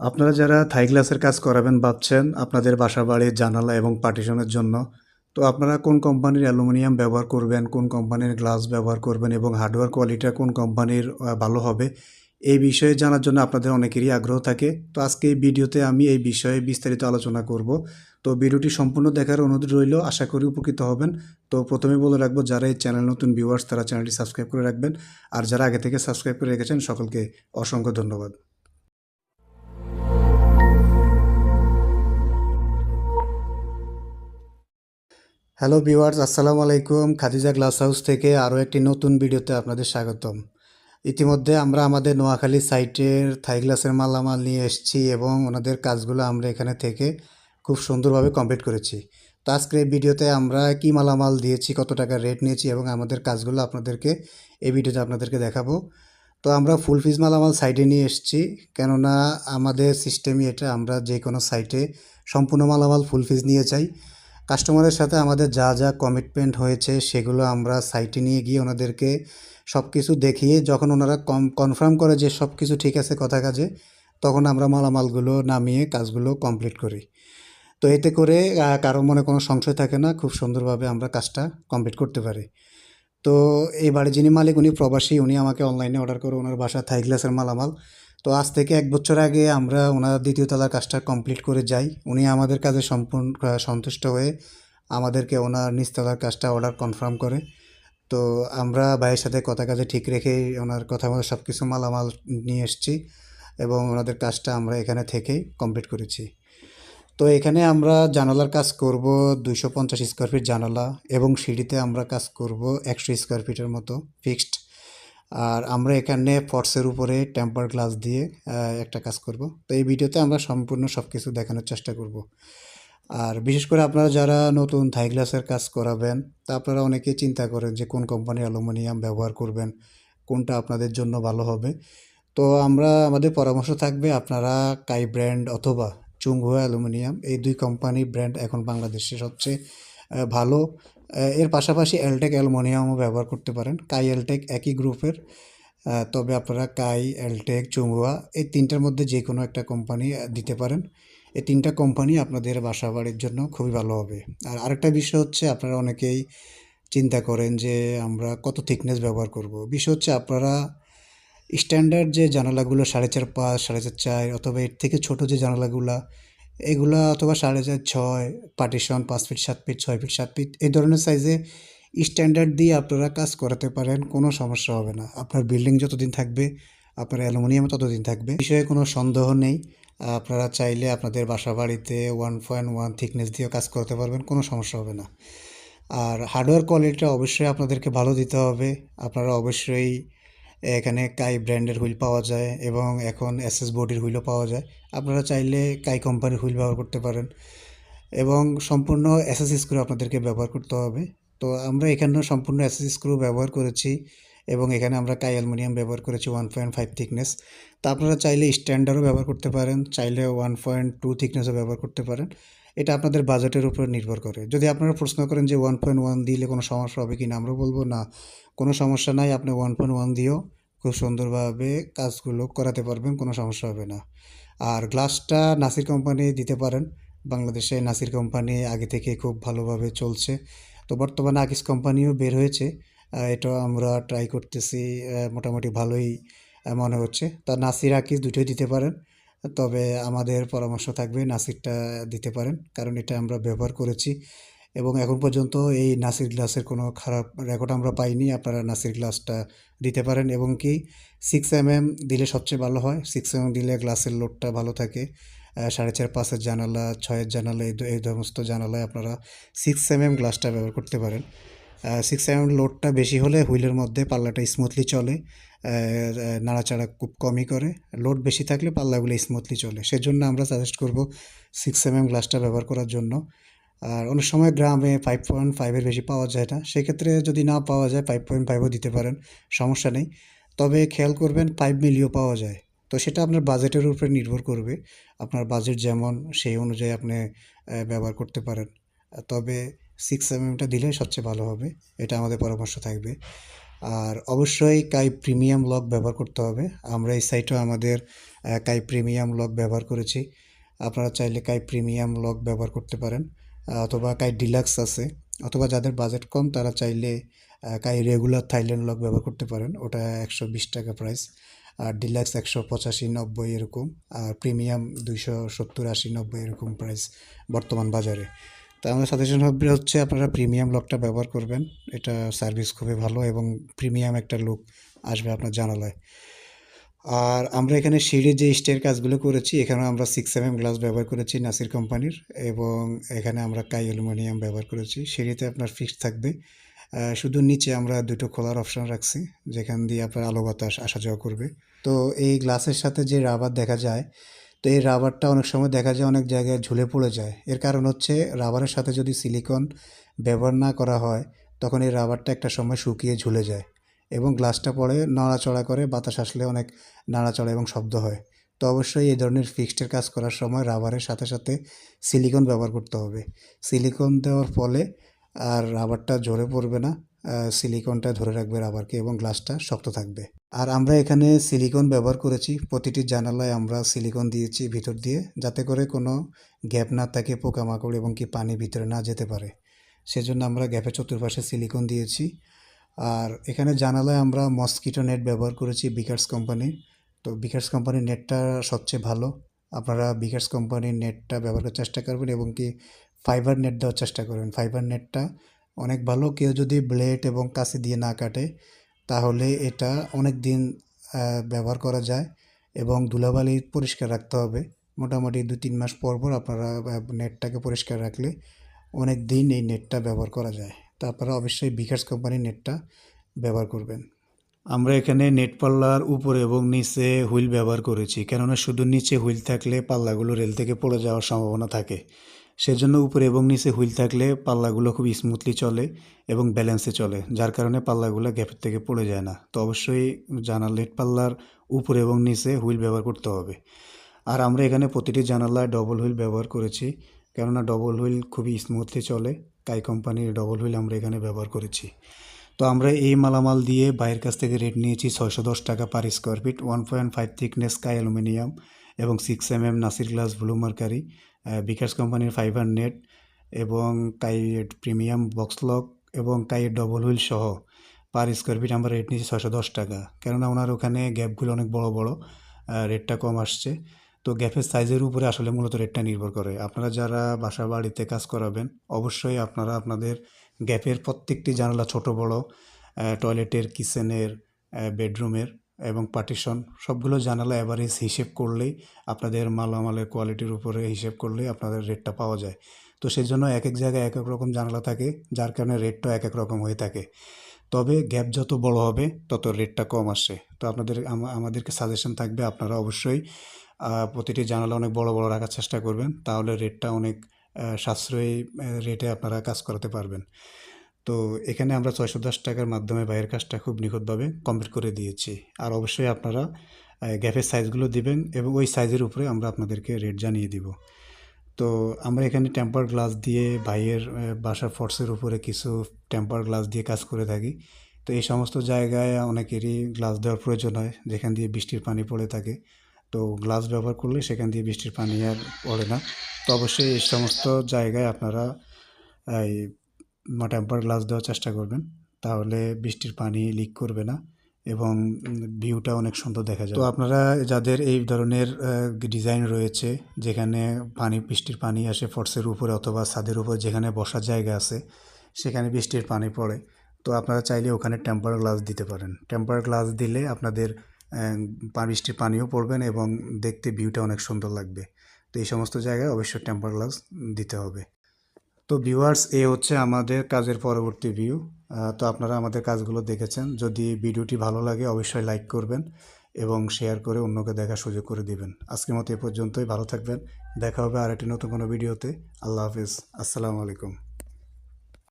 আপনারা যারা থাই গ্লাসের কাজ করাবেন ভাবছেন আপনাদের বাসা বাড়ির জানালা এবং পার্টিশনের জন্য, তো আপনারা কোন কোম্পানির অ্যালুমিনিয়াম ব্যবহার করবেন, কোন কোম্পানির গ্লাস ব্যবহার করবেন এবং হার্ডওয়্যার কোয়ালিটিটা কোন কোম্পানির ভালো হবে, এই বিষয়ে জানার জন্য আপনাদের অনেকেরই আগ্রহ থাকে। তো আজকে এই ভিডিওতে আমি এই বিষয়ে বিস্তারিত আলোচনা করব। তো ভিডিওটি সম্পূর্ণ দেখার অনুরোধ রইল, আশা করি উপকৃত হবেন। তো প্রথমে বলে রাখব, যারা এই চ্যানেল নতুন ভিউয়ার্স তারা চ্যানেলটি সাবস্ক্রাইব করে রাখবেন। আর যারা আগে থেকে সাবস্ক্রাইব করে রেখেছেন, সকলকে অসংখ্য ধন্যবাদ। হ্যালো ভিউয়ার্স আসসালামু আলাইকুম। খাদিজা গ্লাস হাউস থেকে আরও একটি নতুন ভিডিওতে আপনাদের স্বাগতম। ইতিমধ্যে আমরা আমাদের নোয়াখালী সাইটের থাই গ্লাসের মালামাল নিয়ে এসেছি এবং ওনাদের কাজগুলো আমরা এখানে থেকে খুব সুন্দরভাবে কমপ্লিট করেছি। তো আজকের এই ভিডিওতে আমরা কি মালামাল দিয়েছি, কত টাকা রেট নিয়েছি এবং আমাদের কাজগুলো আপনাদেরকে এই ভিডিওতে আপনাদেরকে দেখাবো। তো আমরা ফুল ফিজ মালামাল সাইটে নিয়ে এসেছি, কেননা আমাদের সিস্টেমই এটা, আমরা যে কোনো সাইটে সম্পূর্ণ মালামাল ফুল ফিজ নিয়ে যাই। কাস্টমারের সাথে আমাদের যা যা কমিটমেন্ট হয়েছে, সেগুলো আমরা সাইটে নিয়ে গিয়ে ওনাদেরকে সব কিছু দেখিয়ে যখন ওনারা কম কনফার্ম করে যে সব কিছু ঠিক আছে কথা কাজে, তখন আমরা মালামালগুলো নামিয়ে কাজগুলো কমপ্লিট করি। তো এতে করে কারও মনে কোনো সংশয় থাকে না, খুব সুন্দরভাবে আমরা কাজটা কমপ্লিট করতে পারি। তো এই বাড়ির যিনি মালিক, উনি প্রবাসী, উনি আমাকে অনলাইনে অর্ডার করে ওনার বাসা থাই গ্লাসের মালামাল তো আজ থেকে এক বছর আগে আমরা ওনার দ্বিতীয় তলার কাজটা কমপ্লিট করে যাই। উনি আমাদের কাজে সম্পূর্ণ সন্তুষ্ট হয়ে আমাদেরকে ওনার নিচতলার কাজটা অর্ডার কনফার্ম করে। তো আমরা ভাইয়ের সাথে কথা কাজে ঠিক রেখেই ওনার কথা মতো সব কিছু মালামাল নিয়ে এসেছি এবং ওনাদের কাজটা আমরা এখানে থেকেই কমপ্লিট করেছি। তো এখানে আমরা জানালার কাজ করব দুইশো পঞ্চাশ স্কোয়ার ফিট জানালা এবং সিঁড়িতে আমরা কাজ করব একশো স্কোয়ার ফিটের মতো ফিক্সড আর আমরা এখানে ফর্সের উপরে টেম্পার গ্লাস দিয়ে একটা কাজ করব। তো এই ভিডিওতে আমরা সম্পূর্ণ সব কিছু দেখানোর চেষ্টা করব। আর বিশেষ করে আপনারা যারা নতুন থাই গ্লাসের কাজ করাবেন, তা আপনারা অনেকেই চিন্তা করেন যে কোন কোম্পানির অ্যালুমিনিয়াম ব্যবহার করবেন, কোনটা আপনাদের জন্য ভালো হবে। তো আমরা, আমাদের পরামর্শ থাকবে আপনারা কাই ব্র্যান্ড অথবা চুংহুয়া অ্যালুমিনিয়াম, এই দুই কোম্পানি ব্র্যান্ড এখন বাংলাদেশে সবচেয়ে ভালো। এর পাশাপাশি এলটেক অ্যালুমিনিয়ামও ব্যবহার করতে পারেন। কাই এলটেক একই গ্রুপের তবে আপনারা কাই এলটেক চুংহুয়া এই তিনটার মধ্যে যে কোনো একটা কোম্পানি দিতে পারেন। এই তিনটা কোম্পানি আপনাদের বাসা বাড়ির জন্য খুবই ভালো হবে। আর আরেকটা বিষয় হচ্ছে আপনারা অনেকেই চিন্তা করেন যে আমরা কত থিকনেস ব্যবহার করব। বিষয় হচ্ছে আপনারা স্ট্যান্ডার্ড যে জানালাগুলো সাড়ে চার পাঁচ সাড়ে চার চার অথবা এর থেকে ছোটো যে জানালাগুলা এগুলা অথবা সাড়ে চার, ছয় পার্টিশন পাঁচ ফিট সাত ফিট ছয় ফিট সাত ফিট এই ধরনের সাইজে স্ট্যান্ডার্ড দিয়ে আপনারা কাজ করাতে পারেন, কোনো সমস্যা হবে না। আপনার বিল্ডিং যতদিন থাকবে, আপনার অ্যালুমিনিয়াম ততদিন থাকবে। বিষয়ে কোনো সন্দেহ নেই। আপনারা চাইলে আপনাদের বাসা বাড়িতে ওয়ান পয়েন্ট ওয়ান থিকনেস দিয়েও কাজ করতে পারবেন, কোনো সমস্যা হবে না। আর হার্ডওয়্যার কোয়ালিটিটা অবশ্যই আপনাদেরকে ভালো দিতে হবে। আপনারা অবশ্যই এখানে কাই ব্র্যান্ডের হুইল পাওয়া যায় এবং এখন এসএস বডির হুইলও পাওয়া যায়। আপনারা চাইলে কাই কোম্পানির হুইল ব্যবহার করতে পারেন এবং সম্পূর্ণ এসএস স্ক্রু আপনাদেরকে ব্যবহার করতে হবে। তো আমরা এখানেও সম্পূর্ণ এসএস স্ক্রু ব্যবহার করেছি এবং এখানে আমরা কাই অ্যালুমিনিয়াম ব্যবহার করেছি ওয়ান পয়েন্ট ফাইভ থিকনেস তা আপনারা চাইলে স্ট্যান্ডার্ডও ব্যবহার করতে পারেন, চাইলে ওয়ান পয়েন্ট টু থিকনেসও ব্যবহার করতে পারেন। এটা আপনাদের বাজেটের উপর নির্ভর করে। যদি আপনারা প্রশ্ন করেন যে ওয়ান পয়েন্ট ওয়ান দিলে কোনো সমস্যা হবে কি না আমরা বলব না। কোনো সমস্যা নাই, আপনি ওয়ান পয়েন্ট ওয়ান দিয়েও খুব সুন্দরভাবে কাজগুলো করাতে পারবেন, কোনো সমস্যা হবে না। আর গ্লাসটা নাসির কোম্পানি দিতে পারেন। বাংলাদেশে নাসির কোম্পানি আগে থেকে খুব ভালোভাবে চলছে। তো বর্তমানে আকিস কোম্পানিও বের হয়েছে। এটা আমরা ট্রাই করতেছি মোটামুটি ভালোই মনে হচ্ছে। তা নাসির, আকিস দুটোই দিতে পারেন। তবে আমাদের পরামর্শ থাকবে নাসিরটা দিতে পারেন, কারণ এটা আমরা ব্যবহার করেছি এবং এখন পর্যন্ত এই নাসির গ্লাসের কোনো খারাপ রেকর্ড আমরা পাইনি। আপনারা নাসির গ্লাসটা দিতে পারেন এবং কি সিক্স এম এম দিলে সবচেয়ে ভালো হয়। সিক্স এম এম দিলে গ্লাসের লোডটা ভালো থাকে। সাড়ে চার, পাঁচের জানালা, ছয়ের জানালা, এই এই সমস্ত জানালায় আপনারা সিক্স এম এম গ্লাসটা ব্যবহার করতে পারেন। সিক্স এম এম লোডটা বেশি হলে হুইলের মধ্যে পাল্লাটা স্মুথলি চলে। নাড়াচাড়া খুব কমই করে। লোড বেশি থাকলে পাল্লাগুলো স্মুথলি চলে। সেজন্য আমরা সাজেস্ট করব সিক্স এম এম গ্লাসটা ব্যবহার করার জন্য। আর অনেক সময় গ্রামে ফাইভ পয়েন্ট ফাইভের বেশি পাওয়া যায় না। সেক্ষেত্রে যদি না পাওয়া যায় ফাইভ পয়েন্ট ফাইভও দিতে পারেন, সমস্যা নেই। তবে খেয়াল করবেন ফাইভ মিলিও পাওয়া যায়। তো সেটা আপনার বাজেটের উপরে নির্ভর করবে। আপনার বাজেট যেমন সেই অনুযায়ী আপনি ব্যবহার করতে পারেন। তবে সিক্স এমএমটা দিলে সবচেয়ে ভালো হবে। এটা আমাদের পরামর্শ থাকবে। আর অবশ্যই কাই প্রিমিয়াম লক ব্যবহার করতে হবে। আমরা এই সাইটেও আমাদের কাই প্রিমিয়াম লক ব্যবহার করেছি। আপনারা চাইলে কাই প্রিমিয়াম লক ব্যবহার করতে পারেন অথবা কাই ডিলাক্স আছে, অথবা যাদের বাজেট কম তারা চাইলে কাই রেগুলার থাইল্যান্ড লক ব্যবহার করতে পারেন। ওটা একশো বিশ টাকা প্রাইস আর ডিলাক্স একশো পঁচাশি, নব্বই এরকম, আর প্রিমিয়াম দুইশো সত্তর আশি, নব্বই এরকম প্রাইস বর্তমান বাজারে। তা আমার সাজেশন হবে হচ্ছে আপনারা প্রিমিয়াম লকটা ব্যবহার করবেন। এটা সার্ভিস খুবই ভালো এবং প্রিমিয়াম একটা লুক আসবে আপনার জানালায়। আর আমরা এখানে সিঁড়ির যে স্টের কাজগুলো করেছি এখানে আমরা সিক্স এম এম গ্লাস ব্যবহার করেছি নাসির কোম্পানির এবং এখানে আমরা কাই অ্যালুমিনিয়াম ব্যবহার করেছি। সিঁড়িতে আপনার ফিক্সড থাকবে। শুধু নিচে আমরা দুটো খোলার অপশন রাখছি, যেখান দিয়ে আপনার আলো বাতাস আসা যাওয়া করবে। তো এই গ্লাসের সাথে যে রাবার দেখা যায় তো এই রাবারটা অনেক সময় দেখা যায় অনেক জায়গায় ঝুলে পড়ে যায়। এর কারণ হচ্ছে রাবারের সাথে যদি সিলিকন ব্যবহার না করা হয়, তখন এই রাবারটা একটা সময় শুকিয়ে ঝুলে যায় এবং গ্লাসটা পরে নড়াচড়া করে বাতাস আসলে অনেক নাড়াচড়া এবং শব্দ হয়। তো অবশ্যই এই ধরনের ফিক্সডের কাজ করার সময় রাবারের সাথে সাথে সিলিকন ব্যবহার করতে হবে। সিলিকন দেওয়ার ফলে আর রাবারটা ঝরে পড়বে না। সিলিকনটা ধরে রাখবে রাবারকে এবং গ্লাসটা শক্ত থাকবে। আর আমরা এখানে সিলিকন ব্যবহার করেছি। প্রতিটি জানালায় আমরা সিলিকন দিয়েছি ভিতর দিয়ে যাতে করে কোনো গ্যাপ না থাকে পোকামাকড় এবং কি পানি ভিতরে না যেতে পারে। সেজন্য আমরা গ্যাপের চতুর্পাশে সিলিকন দিয়েছি। আর এখানে জানালায় আমরা মসকিটো নেট ব্যবহার করেছি বিকার্স কোম্পানির তো বিকার্স কোম্পানির নেটটা সবচেয়ে ভালো। আপনারা বিকার্স কোম্পানির নেটটা ব্যবহার করার চেষ্টা করবেন এবং কি ফাইবার নেট দেওয়ার চেষ্টা করবেন। ফাইবার নেটটা অনেক ভালো। কেউ যদি ব্লেড এবং কাঁচি দিয়ে না কাটে, তাহলে এটা অনেক দিন ব্যবহার করা যায় এবং ধুলাবালি পরিষ্কার রাখতে হবে। মোটামুটি দু তিন মাস পর পর আপনারা নেটটাকে পরিষ্কার রাখলে অনেক দিন এই নেটটা ব্যবহার করা যায়। তো আপনারা অবশ্যই বিকাশ কোম্পানির নেটটা ব্যবহার করবেন। আমরা এখানে নেট পাল্লার উপরে এবং নিচে হুইল ব্যবহার করেছি। কেননা শুধু নিচে হুইল থাকলে পাল্লাগুলো রেল থেকে পড়ে যাওয়ার সম্ভাবনা থাকে। সেজন্য উপরে এবং নিচে হুইল থাকলে পাল্লাগুলো খুব স্মুথলি চলে এবং ব্যালেন্সে চলে, যার কারণে পাল্লাগুলো গ্যাপের থেকে পড়ে যায় না। তো অবশ্যই জানাল নেট পাল্লার উপরে এবং নিচে হুইল ব্যবহার করতে হবে। আর আমরা এখানে প্রতিটি জানালায় ডবল হুইল ব্যবহার করেছি, কেননা ডবল হুইল খুবই স্মুথলি চলে। কাই কোম্পানির ডবল হুইল আমরা এখানে ব্যবহার করেছি। তো আমরা এই মালামাল দিয়ে বাইরের কাছ থেকে রেট নিয়েছি ছয়শো দশ টাকা per square feet one point five thickness কাই অ্যালুমিনিয়াম এবং six M M Nasir glass blue mercury Bikash কোম্পানির ফাইবার নেট এবং কাই প্রিমিয়াম বক্স লক এবং কাইয়ের ডবল হুইল সহ পার স্কোয়ার ফিট আমরা রেট নিয়েছি ছশো দশ টাকা। কেননা ওনার ওখানে গ্যাপগুলো অনেক বড় বড় রেটটা কম আসছে। তো গ্যাপের সাইজের উপরে আসলে মূলত রেটটা নির্ভর করে। আপনারা যারা বাসা বাড়িতে কাজ করাবেন, অবশ্যই আপনারা আপনাদের গ্যাপের প্রত্যেকটি জানালা ছোট বড় টয়লেটের কিচেনের বেডরুমের এবং পার্টিশন সবগুলো জানালা অ্যাভারেজ হিসেব করলেই আপনাদের মালামালের কোয়ালিটির উপরে হিসেব করলেই আপনাদের রেটটা পাওয়া যায়। তো সেই জন্য এক এক জায়গায় এক এক রকম জানালা থাকে, যার কারণে রেটটা এক এক রকম হয়ে থাকে। তবে গ্যাপ যত বড় হবে, তত রেটটা কম আসে। তো আপনাদের আমাদেরকে সাজেশন থাকবে, আপনারা অবশ্যই প্রতিটি জানালা অনেক বড় বড় রাখার চেষ্টা করবেন, তাহলে রেটটা অনেক সাশ্রয়ী রেটে আপনারা কাজ করাতে পারবেন। তো এখানে আমরা ছয়শো দশ টাকার মাধ্যমে বাইরের কাজটা খুব নিখুঁতভাবে কমপ্লিট করে দিয়েছি। আর অবশ্যই আপনারা গ্যাপের সাইজগুলো দিবেন এবং ওই সাইজের উপরে আমরা আপনাদেরকে রেট জানিয়ে দিব। তো আমরা এখানে টেম্পার গ্লাস দিয়ে ভাইয়ের বাসার ফর্সের উপরে কিছু টেম্পার গ্লাস দিয়ে কাজ করে থাকি। তো এই সমস্ত জায়গায় অনেকেরই গ্লাস দেওয়ার প্রয়োজন হয়, যেখান দিয়ে বৃষ্টির পানি পড়ে থাকে। তো গ্লাস ব্যবহার করলে সেখান দিয়ে বৃষ্টির পানি আর পড়ে না। তো অবশ্যই এই সমস্ত জায়গায় আপনারা টেম্পার গ্লাস দেওয়ার চেষ্টা করবেন, তাহলে বৃষ্টির পানি লিক করবে না এবং ভিউটা অনেক সুন্দর দেখা যায় তো আপনারা যাদের এই ধরনের ডিজাইন রয়েছে, যেখানে পানি, বৃষ্টির পানি আসে ফর্সের উপরে অথবা ছাদের উপর যেখানে বসার জায়গা আছে, সেখানে বৃষ্টির পানি পড়ে, তো আপনারা চাইলে ওখানে টেম্পার গ্লাস দিতে পারেন। টেম্পার গ্লাস দিলে আপনাদের বৃষ্টির পানিও পড়বেন এবং দেখতে ভিউটা অনেক সুন্দর লাগবে। তো এই সমস্ত জায়গায় অবশ্যই টেম্পার গ্লাস দিতে হবে। তো ভিউয়ার্স এ হচ্ছে আমাদের কাজের পরবর্তী ভিউ তো আপনারা আমাদের কাজগুলো দেখেছেন। যদি ভিডিওটি ভালো লাগে, অবশ্যই লাইক করবেন এবং শেয়ার করে অন্যকে দেখার সুযোগ করে দিবেন। আজকের মতো এ পর্যন্তই, ভালো থাকবেন। দেখা হবে আর একটি নতুন কোনো ভিডিওতে আল্লাহ হাফিজ। আসসালামু আলাইকুম।